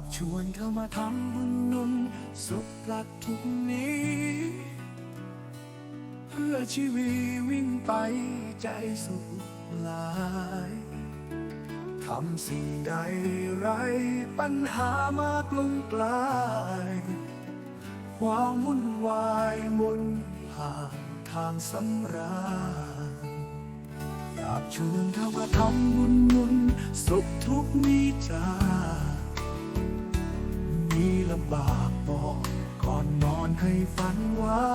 ากชวนเธอมาทำบุญนุนสุขหลักทุกนี้ เพื่อชีวิตวิ่งไปใจสุขลายทำสิ่งใดไรปัญหามากลงกลาย ความวุ่นวายมนผ่านทางสำราญอยากชวนเธอมาทำบุญนุนสุขทุกมีจา ลำบากบอกก่อนนอนให้ฝันว่า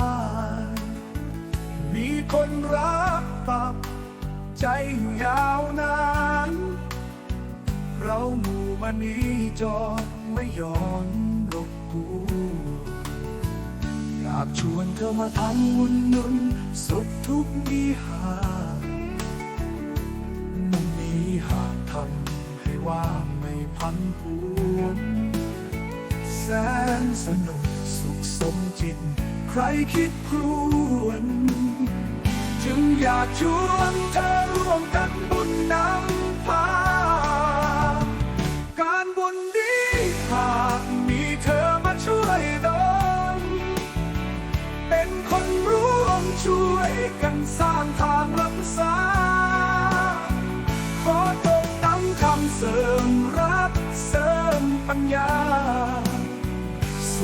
มีคนรักปับ ใจอยู่ยาวนานเราหมู่มันนี้จอดไม่ย้อนรบกูอยากชวนเธอมาทำบุญหนุนสุขทุกข์มีหามันมีหากทำให้ว่าไม่พันพวน แสนสนุกสุขสมจิต ใครคิดครวนจึงอยากชวนเธอร่วมกันบุญนำพา การบุญนี้หากมีเธอมาช่วยดลเป็นคนร่วมช่วยกันสร้างทางรักษา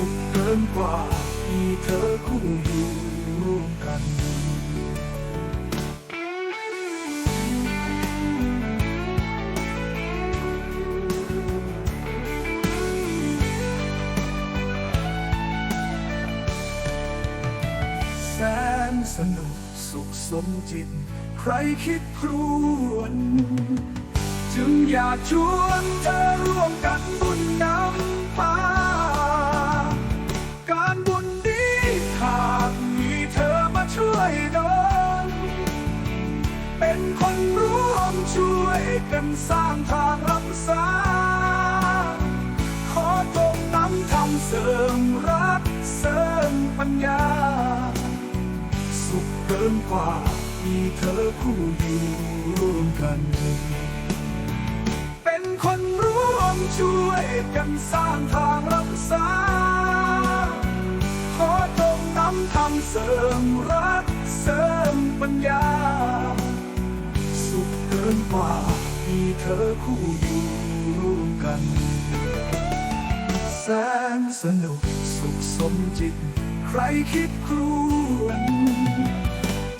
สุขเกินกว่ามีเธอคู่อยู่ร่วมกันแสนสนุกสุขสมจิต ใครคิดครวน จึงอยากชวนเธอ คนร่วมช่วยกันสร้างทางรักษา ขอจงน้ำทำเสริมรักเสริมปัญญา สุขเกินกว่ามีเธอคู่อยู่ร่วมกัน เป็นคนร่วมช่วยกันสร้างทางรักษา ขอจงน้ำทำเสริมรักเสริมปัญญา นกว่า มีเธอคู่อยู่ร่วมกัน แสนสนุกสุขสมจิต ใครคิดครวน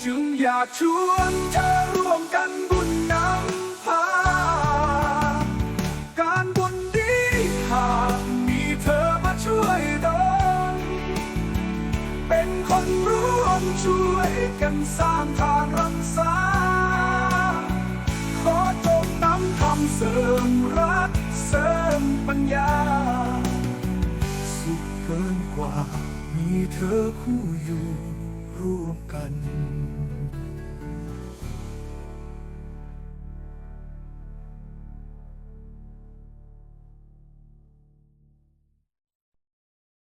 จึงอยากชวนเธอร่วมกันบุญนำพา การบุญดีหากมีเธอมาช่วยดลเป็นคนร่วมช่วยกันสร้างทางรักษา เธอคู่อยู่ร่วมกัน